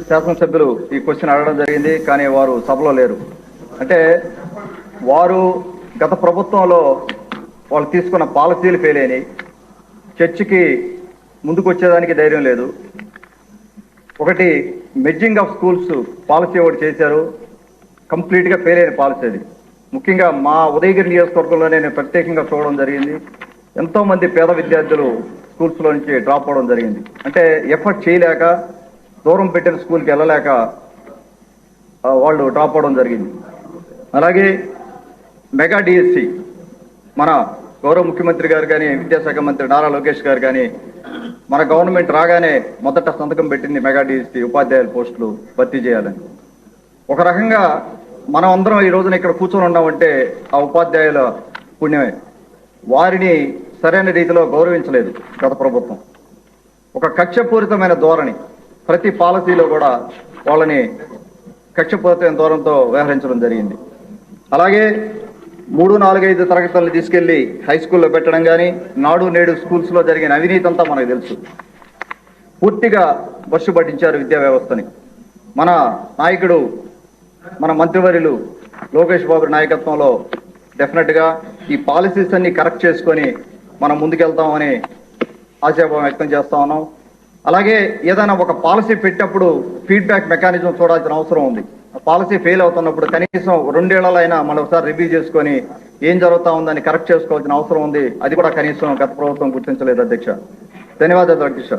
శాసనసభ్యులు ఈ క్వశ్చన్ అడగడం జరిగింది కానీ వారు సభలో లేరు. అంటే వారు గత ప్రభుత్వంలో వాళ్ళు తీసుకున్న పాలసీలు ఫెయిల్ అయినాయి. చర్చికి ముందుకు వచ్చేదానికి ధైర్యం లేదు. ఒకటి మెడ్జింగ్ ఆఫ్ స్కూల్స్ పాలసీ ఒకటి చేశారు. కంప్లీట్గా ఫెయిల్ అయిన పాలసీ అది. ముఖ్యంగా మా ఉదయగిరి నియోజకవర్గంలో నేను ప్రత్యేకంగా చూడడం జరిగింది. ఎంతోమంది పేద విద్యార్థులు స్కూల్స్లో నుంచి డ్రాప్ అవడం జరిగింది. అంటే ఎఫర్ట్ చేయలేక దూరం పెట్టిన స్కూల్కి వెళ్ళలేక వాళ్ళు డ్రాప్ అవడం జరిగింది. అలాగే మెగా డిఎస్సి మన గౌరవ ముఖ్యమంత్రి గారు కానీ విద్యాశాఖ మంత్రి నారా లోకేష్ గారు కానీ మన గవర్నమెంట్ రాగానే మొదట సంతకం పెట్టింది మెగా డిఎస్సి ఉపాధ్యాయుల పోస్టులు భర్తీ చేయాలని. ఒక రకంగా మనం అందరం ఈ రోజున ఇక్కడ కూర్చొని ఉన్నామంటే ఆ ఉపాధ్యాయుల పుణ్యమే. వారిని సరైన రీతిలో గౌరవించలేదు గత ప్రభుత్వం. ఒక కక్షపూరితమైన ధోరణి. ప్రతి పాలసీలో కూడా వాళ్ళని కక్షపూరితమైన దూరంతో వ్యవహరించడం జరిగింది. అలాగే మూడు నాలుగైదు తరగతులను తీసుకెళ్ళి హై స్కూల్లో పెట్టడం కానీ నాడు నేడు స్కూల్స్లో జరిగిన అవినీతి అంతా మనకు తెలుసు. పూర్తిగా బస్సు పట్టించారు విద్యా వ్యవస్థని. మన నాయకుడు మన మంత్రివర్యులు లోకేష్ బాబు నాయకత్వంలో డెఫినెట్గా ఈ పాలసీస్ అన్ని కరెక్ట్ చేసుకొని మనం ముందుకెళ్తామని ఆశాభావం వ్యక్తం చేస్తా ఉన్నాం. అలాగే ఏదైనా ఒక పాలసీ పెట్టినప్పుడు ఫీడ్బ్యాక్ మెకానిజం చూడాల్సిన అవసరం ఉంది. ఆ పాలసీ ఫెయిల్ అవుతున్నప్పుడు కనీసం రెండేళ్ళైనా మనం ఒకసారి రివ్యూ చేసుకొని ఏం జరుగుతా ఉందని కరెక్ట్ చేసుకోవాల్సిన అవసరం ఉంది. అది కూడా కనీసం గత ప్రభుత్వం గుర్తించలేదు అధ్యక్ష. ధన్యవాదాలు అధ్యక్ష